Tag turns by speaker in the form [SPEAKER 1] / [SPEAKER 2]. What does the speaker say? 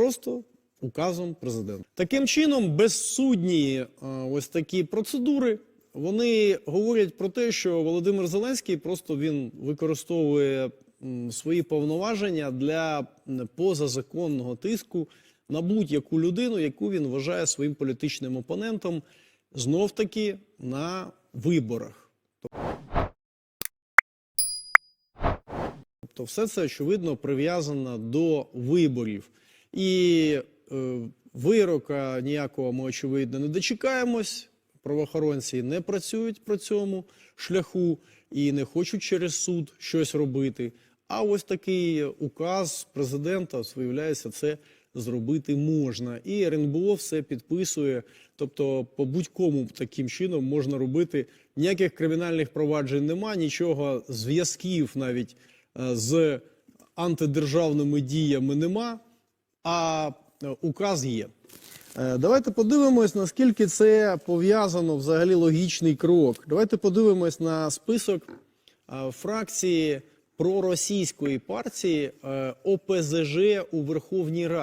[SPEAKER 1] просто указом президента. Таким чином, безсудні е, ось такі процедури. Вони говорять про те, що Володимир Зеленський просто він використовує свої повноваження для позазаконного тиску на будь-яку людину, яку він вважає своїм політичним опонентом, знов таки на виборах. Тобто, все це очевидно прив'язано до виборів. І е, вирока ніякого ми очевидно не дочекаємось. Правоохоронці не працюють по цьому шляху і не хочуть через суд щось робити. А ось такий указ президента, виявляється, це зробити можна. І РНБО все підписує. Тобто, по будь-кому таким чином можна робити. Ніяких кримінальних проваджень нема, нічого зв'язків навіть е, з антидержавними діями нема, а е, указ є. Е, Давайте подивимось, наскільки це пов'язано взагалі логічний крок. Давайте подивимось на список е, фракції проросійської партії ОПЗЖ у Верховній Раді.